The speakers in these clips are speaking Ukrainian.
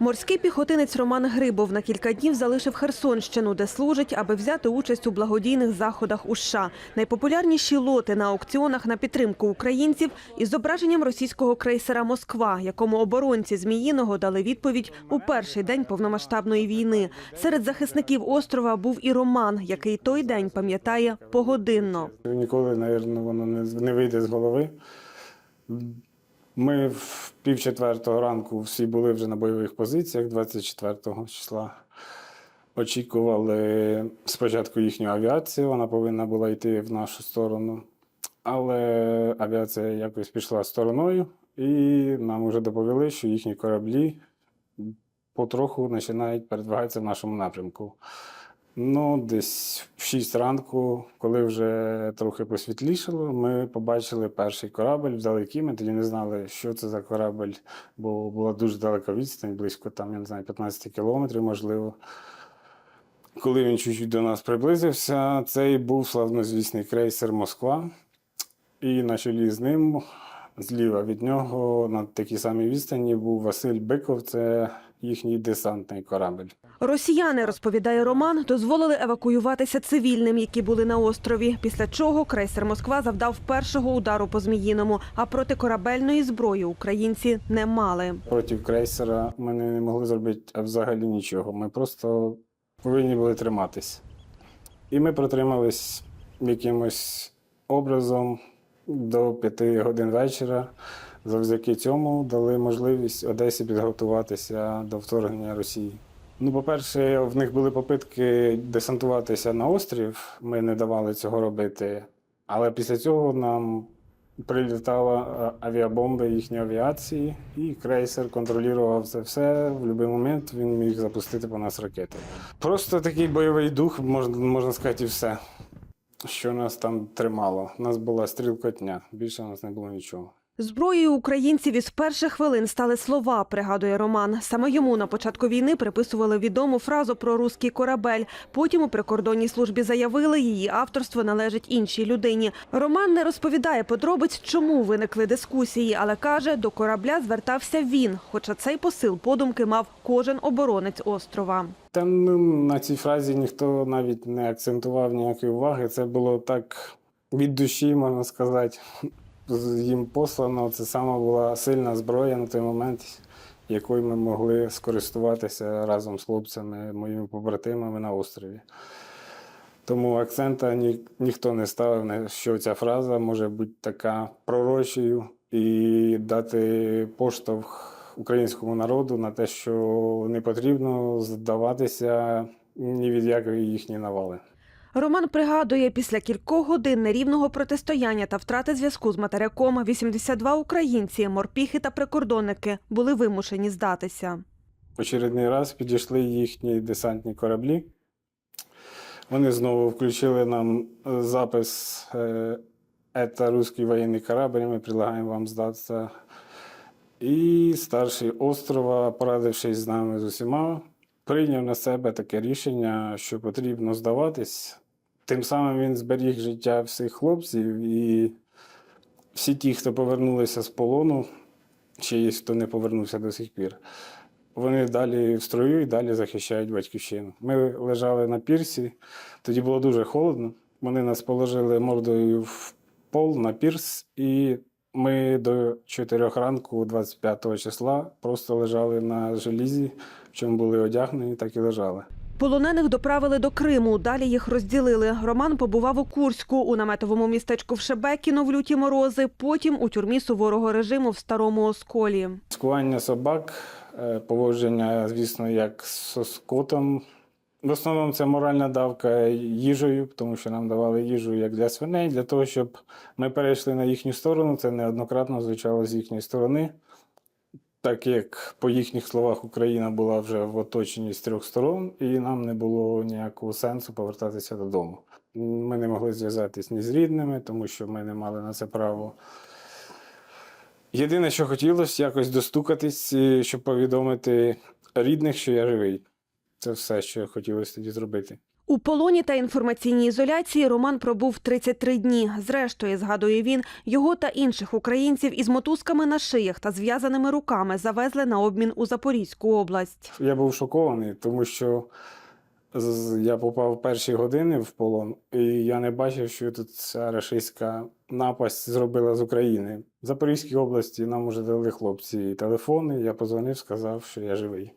Морський піхотинець Роман Грибов на кілька днів залишив Херсонщину, де служить, аби взяти участь у благодійних заходах у США. Найпопулярніші лоти на аукціонах на підтримку українців із зображенням російського крейсера Москва, якому оборонці Зміїного дали відповідь у перший день повномасштабної війни. Серед захисників острова був і Роман, який той день пам'ятає погодинно. Ніколи, мабуть, воно не, вийде з голови. Ми в пів четвертого ранку всі були вже на бойових позиціях 24 числа. Очікували спочатку їхню авіацію, вона повинна була йти в нашу сторону. Але авіація якось пішла стороною, і нам вже доповіли, що їхні кораблі потроху починають передвигатися в нашому напрямку. Ну, десь в 6 ранку, коли вже трохи посвітлішало, ми побачили перший корабль, взяли ми тоді не знали, що це за корабль, бо була дуже далека відстань, близько там, я не знаю, 15 кілометрів, можливо. Коли він чуть-чуть до нас приблизився, цей був славнозвісний крейсер Москва. І на чолі з ним, зліва від нього, на такій самій відстані, був Василь Биков, це їхній десантний корабль. Росіяни, розповідає Роман, дозволили евакуюватися цивільним, які були на острові. Після чого крейсер Москва завдав першого удару по Зміїному, а протикорабельної зброї українці не мали. Проти крейсера ми не могли зробити взагалі нічого. Ми просто повинні були триматись. І ми протримались якимось образом до п'яти годин вечора. Завдяки цьому дали можливість Одесі підготуватися до вторгнення Росії. Ну, по-перше, в них були попитки десантуватися на острів. Ми не давали цього робити. Але після цього нам прилітала е, авіабомба їхньої авіації, і крейсер контролював це все. В будь-який момент він міг запустити по нас ракети. Просто такий бойовий дух, можна, можна сказати, і все, що нас там тримало. У нас була стрілкотня, більше у нас не було нічого. Зброєю українців із перших хвилин стали слова, пригадує Роман. Саме йому на початку війни приписували відому фразу про руський корабель. Потім у прикордонній службі заявили, її авторство належить іншій людині. Роман не розповідає подробиць, чому виникли дискусії, але каже, до корабля звертався він. Хоча цей посил подумки мав кожен оборонець острова. Та ну, на цій фразі ніхто навіть не акцентував ніякої уваги. Це було так від душі, можна сказати. Їм послано. Це сама була сильна зброя на той момент, якою ми могли скористуватися разом з хлопцями, моїми побратимами на острові. Тому акцента ні, ніхто не ставив, що ця фраза може бути така пророчою і дати поштовх українському народу на те, що не потрібно здаватися ні від якої їхні навали. Роман пригадує, після кількох годин нерівного протистояння та втрати зв'язку з материком 82 українці, морпіхи та прикордонники були вимушені здатися. очередний раз підійшли їхні десантні кораблі. Вони знову включили нам е, запис е, «Это русский воєнний корабль, ми предлагаємо вам здатися. І старший острова, порадившись з нами з усіма, прийняв на себе таке рішення, що потрібно здаватись. Тим самим він зберіг життя всіх хлопців і всі ті, хто повернулися з полону, ще є, хто не повернувся до сих пір. Вони далі в строю і далі захищають батьківщину. Ми лежали на пірсі, тоді було дуже холодно. Вони нас положили мордою в пол на пірс, і ми до 4 ранку, 25 числа, просто лежали на желізі, в чому були одягнені, так і лежали. Полонених доправили до Криму, далі їх розділили. Роман побував у Курську, у наметовому містечку в Шебекіно в люті морози, потім у тюрмі суворого режиму в Старому Осколі. Скування собак, е, поводження, звісно, як з скотом. В основному це моральна давка їжею, тому що нам давали їжу як для свиней, для того, щоб ми перейшли на їхню сторону. Це неоднократно звучало з їхньої сторони. Так як по їхніх словах Україна була вже в оточенні з трьох сторон, і нам не було ніякого сенсу повертатися додому. Ми не могли зв'язатись ні з рідними, тому що ми не мали на це право. Єдине, що хотілося, якось достукатись, щоб повідомити рідних, що я живий. Це все, що хотілося тоді зробити. У полоні та інформаційній ізоляції Роман пробув 33 дні. Зрештою, згадує він, його та інших українців із мотузками на шиях та зв'язаними руками завезли на обмін у Запорізьку область. Я був шокований, тому що я попав в перші години в полон, і я не бачив, що тут ця рашистська напасть зробила з України. В Запорізькій області нам вже дали хлопці телефони. Я позвонив, сказав, що я живий.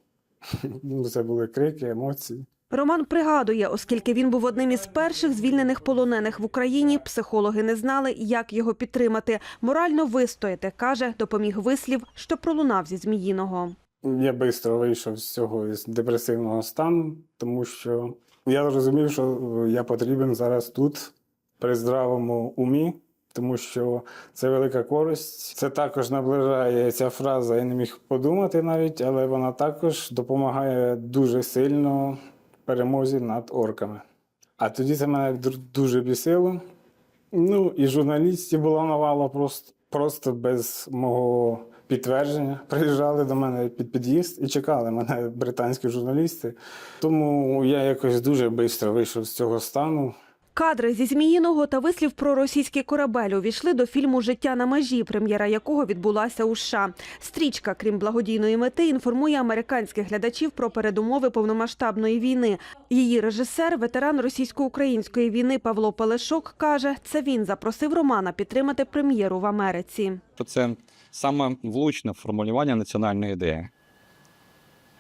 Це були крики, емоції. Роман пригадує, оскільки він був одним із перших звільнених полонених в Україні, психологи не знали, як його підтримати. Морально вистояти, каже, допоміг вислів, що пролунав зі Зміїного. Я швидко вийшов з цього з депресивного стану, тому що я зрозумів, що я потрібен зараз тут, при здравому умі, тому що це велика користь. Це також наближає ця фраза, я не міг подумати навіть, але вона також допомагає дуже сильно перемозі над орками. А тоді це мене дуже бісило. Ну і журналістів була навала просто, просто без мого підтвердження. Приїжджали до мене під під'їзд і чекали мене британські журналісти. Тому я якось дуже швидко вийшов з цього стану. Кадри зі Зміїного та вислів про російський корабель увійшли до фільму Життя на межі, прем'єра якого відбулася у США. Стрічка, крім благодійної мети, інформує американських глядачів про передумови повномасштабної війни. Її режисер, ветеран російсько-української війни Павло Пелешок, каже, це він запросив Романа підтримати прем'єру в Америці. це саме влучне формулювання національної ідеї.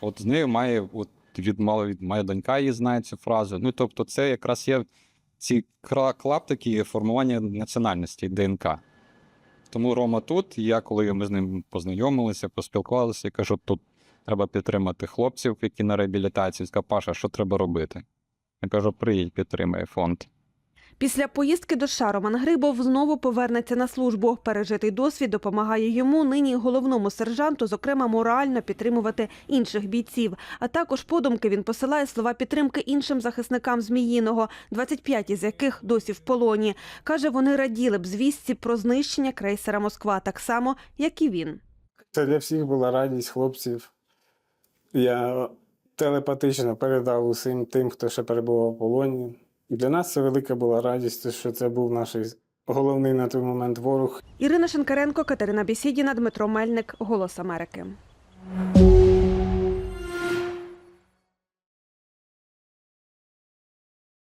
От з нею має, от від мало донька її знає цю фразу. Ну тобто, це якраз є ці клаптики формування національності ДНК. Тому Рома тут, я, коли ми з ним познайомилися, поспілкувалися, я кажу, тут треба підтримати хлопців, які на реабілітації. Сказав, Паша, що треба робити? Я кажу, приїдь, підтримай фонд. Після поїздки до США Роман Грибов знову повернеться на службу. Пережитий досвід допомагає йому нині головному сержанту, зокрема морально підтримувати інших бійців. А також подумки він посилає слова підтримки іншим захисникам Зміїного, 25 із яких досі в полоні. Каже, вони раділи б звістці про знищення крейсера Москва, так само як і він. Це для всіх була радість хлопців. Я телепатично передав усім тим, хто ще перебував в полоні. І для нас це велика була радість, що це був наш головний на той момент ворог, Ірина Шенкаренко, Катерина Бісідіна, Дмитро Мельник. Голос Америки.